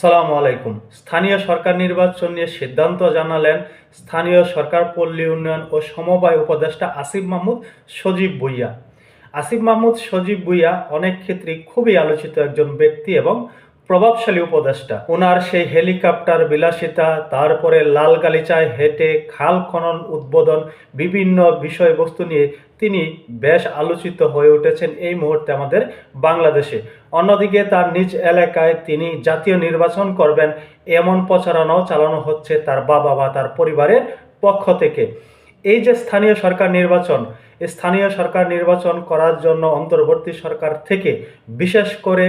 আসসালামু আলাইকুম। স্থানীয় সরকার নির্বাচন নিয়ে সিদ্ধান্ত জানালেন স্থানীয় সরকার পল্লী উন্নয়ন ও সমবায় উপদেষ্টা আসিফ মাহমুদ সজীব ভুইয়া। আসিফ মাহমুদ সজীব ভুইয়া অনেক ক্ষেত্রে খুবই আলোচিত একজন ব্যক্তি এবং প্রভাবশালী উপদেষ্টা। ওনার সেই হেলিকপ্টার বিলাসিতা, তারপরে লাল গালিচায় হেঁটে খাল খনন উদ্বোধন বিভিন্ন বিষয়বস্তু নিয়ে তিনি বেশ আলোচিত হয়ে উঠেছেন এই মুহূর্তে আমাদের বাংলাদেশে। অন্যদিকে তার নিজ এলাকায় তিনি জাতীয় নির্বাচন করবেন এমন প্রচারণাও চালানো হচ্ছে তার বাবা বা তার পরিবারের পক্ষ থেকে। এই যে স্থানীয় সরকার নির্বাচন, স্থানীয় সরকার নির্বাচন করার জন্য অন্তর্বর্তী সরকার থেকে বিশেষ করে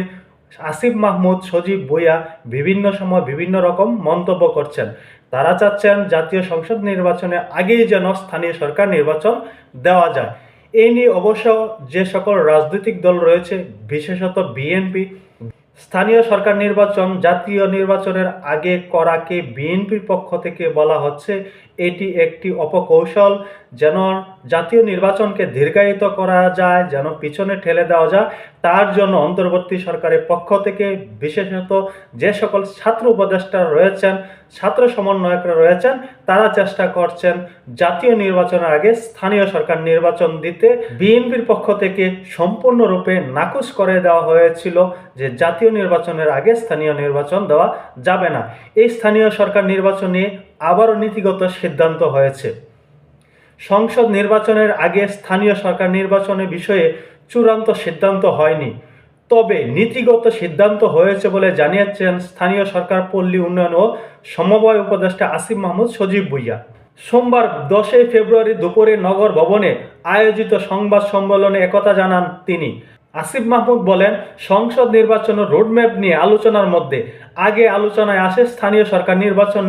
আসিফ মাহমুদ, সজীব ভুইয়া বিভিন্ন সময় বিভিন্ন রকম মন্তব্য করছেন। তারা চাচ্ছেন জাতীয় সংসদ নির্বাচনে আগেই যেন স্থানীয় সরকার নির্বাচন দেওয়া যায়। এই নিয়ে অবশ্য যে সকল রাজনৈতিক দল রয়েছে, বিশেষত বিএনপি, স্থানীয় সরকার নির্বাচন, জাতীয় নির্বাচনের আগে করাকে বিএনপির পক্ষ থেকে বলা হচ্ছে, এটি একটি অপকৌশল। যেন জাতীয় নির্বাচনকে দীর্ঘায়িত করা যায়, যেন পিছনে ঠেলে দেওয়া যায়, তার জন্য অন্তর্বর্তী সরকারের পক্ষ থেকে বিশেষত যে সকল ছাত্র উপদেষ্টা রয়েছেন, ছাত্র সমন্বয়করা রয়েছেন, তারা চেষ্টা করছেন জাতীয় নির্বাচনের আগে স্থানীয় সরকার নির্বাচন দিতে। বিএনপির পক্ষ থেকে সম্পূর্ণরূপে নাকচ করে দেওয়া হয়েছিল যে জাতীয় নির্বাচনের আগে স্থানীয় নির্বাচন দেওয়া যাবে না। এই স্থানীয় সরকার নির্বাচনে আবারও নীতিগত সিদ্ধান্ত হয়েছে। সংসদ নির্বাচনের আগে স্থানীয় সরকার নির্বাচনের বিষয়ে চূড়ান্ত সিদ্ধান্ত হয়নি। তবে নীতিগত সিদ্ধান্ত হয়েছে বলে জানিয়েছেন স্থানীয় সরকার পল্লী উন্নয়ন ও সমবায় উপদেষ্টা আসিফ মাহমুদ সজীব ভুইয়া। সোমবার দশই ফেব্রুয়ারি দুপুরে নগর ভবনে আয়োজিত সংবাদ সম্মেলনে একথা জানান তিনি। আসিফ মাহমুদ বলেন, সংসদ নির্বাচনের রোডম্যাপ নিয়ে আলোচনার মধ্যে আগে আলোচনায় আসে স্থানীয় সরকার নির্বাচন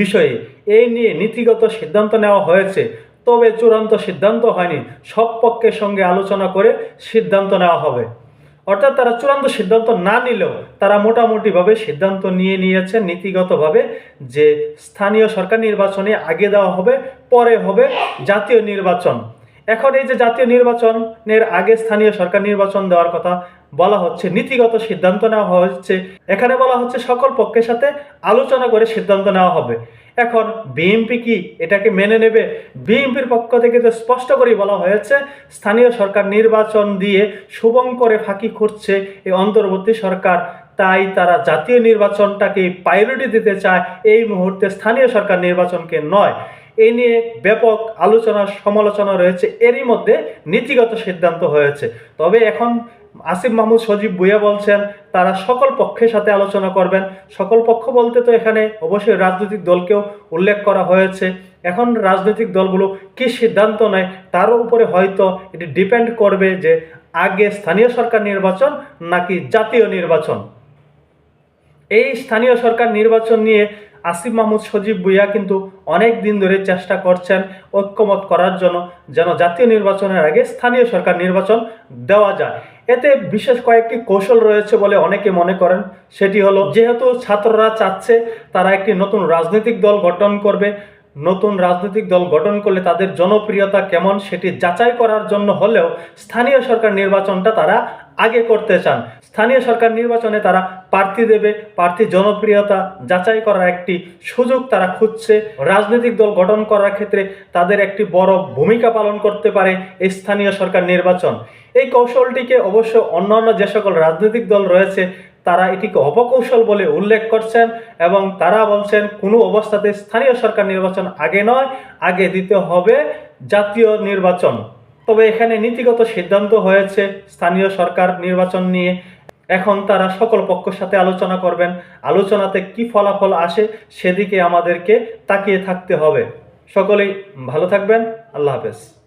বিষয়ে। এই নিয়ে নীতিগত সিদ্ধান্ত নেওয়া হয়েছে। তবে চূড়ান্ত সিদ্ধান্ত হয়নি। সব পক্ষের সঙ্গে আলোচনা করে সিদ্ধান্ত নেওয়া হবে। অর্থাৎ তারা চূড়ান্ত সিদ্ধান্ত না নিলেও তারা মোটামুটিভাবে সিদ্ধান্ত নিয়ে নিয়েছেন নীতিগতভাবে যে স্থানীয় সরকার নির্বাচনে আগে দেওয়া হবে, পরে হবে জাতীয় নির্বাচন। এখন এই যে জাতীয় নির্বাচনের আগে স্থানীয় সরকার নির্বাচন দেওয়ার কথা বলা হচ্ছে, নীতিগত সিদ্ধান্ত নেওয়া হচ্ছে। এখানে বলা হচ্ছে সকল পক্ষের সাথে আলোচনা করে সিদ্ধান্ত নেওয়া হবে। এখন বিএনপি কি এটাকে মেনে নেবে? বিএনপির পক্ষ থেকে তো স্পষ্ট করেই বলা হয়েছে, স্থানীয় সরকার নির্বাচন দিয়ে শুভঙ্করে ফাঁকি করছে এই অন্তর্বর্তী সরকার। তাই তারা জাতীয় নির্বাচনটাকে প্রায়োরিটি দিতে চায় এই মুহূর্তে স্থানীয় সরকার নির্বাচনকে নয়। এই নিয়ে ব্যাপক আলোচনা, সমালোচনা রয়েছে। এরই মধ্যে নীতিগত সিদ্ধান্ত হয়েছে। তবে এখন আসিফ মাহমুদ সজীব ভুইয়া বলছেন, তারা সকল পক্ষের সাথে আলোচনা করবেন। সকল পক্ষ বলতে তো এখানে অবশ্যই রাজনৈতিক দলকেও উল্লেখ করা হয়েছে। এখন রাজনৈতিক দলগুলো কি সিদ্ধান্ত নেয়, তার উপরে হয়তো এটি ডিপেন্ড করবে যে আগে স্থানীয় সরকার নির্বাচন নাকি জাতীয় নির্বাচন। এই স্থানীয় সরকার নির্বাচন নিয়ে আসিফ মাহমুদ সজীব ভুইয়া কিন্তু অনেক দিন ধরে চেষ্টা করছেন ঐক্যমত করার জন্য, যেন জাতীয় নির্বাচনের আগে স্থানীয় সরকার নির্বাচন দেওয়া যায়। এতে বিশেষ কয়েকটি কৌশল রয়েছে বলে অনেকে মনে করেন। সেটি হলো, যেহেতু ছাত্ররা চাচ্ছে তারা একটি নতুন রাজনৈতিক দল গঠন করবে, নতুন রাজনৈতিক দল গঠন করলে তাদের জনপ্রিয়তা কেমন সেটি যাচাই করার জন্য হলেও স্থানীয় সরকার নির্বাচনটা তারা আগে করতে চান। স্থানীয় সরকার নির্বাচনে তারা প্রার্থী দেবে, প্রার্থী জনপ্রিয়তা যাচাই করার একটি সুযোগ তারা খুঁজছে। রাজনৈতিক দল গঠন করার ক্ষেত্রে তাদের একটি বড় ভূমিকা পালন করতে পারে স্থানীয় সরকার নির্বাচন। এই কৌশলটিকে অবশ্য অন্যান্য যে সকল রাজনৈতিক দল রয়েছে, তারা এটিকে অপকৌশল বলে উল্লেখ করছেন এবং তারা বলছেন, কোনো অবস্থাতে স্থানীয় সরকার নির্বাচন আগে নয়, আগে দিতে হবে জাতীয় নির্বাচন। তবে এখানে নীতিগত সিদ্ধান্ত হয়েছে, স্থানীয় সরকার নির্বাচন নিয়ে এখন তারা সকল পক্ষের সাথে আলোচনা করবেন। আলোচনাতে কি ফলাফল আসে সেদিকে আমাদেরকে তাকিয়ে থাকতে হবে। সকলেই ভালো থাকবেন। আল্লাহ হাফেজ।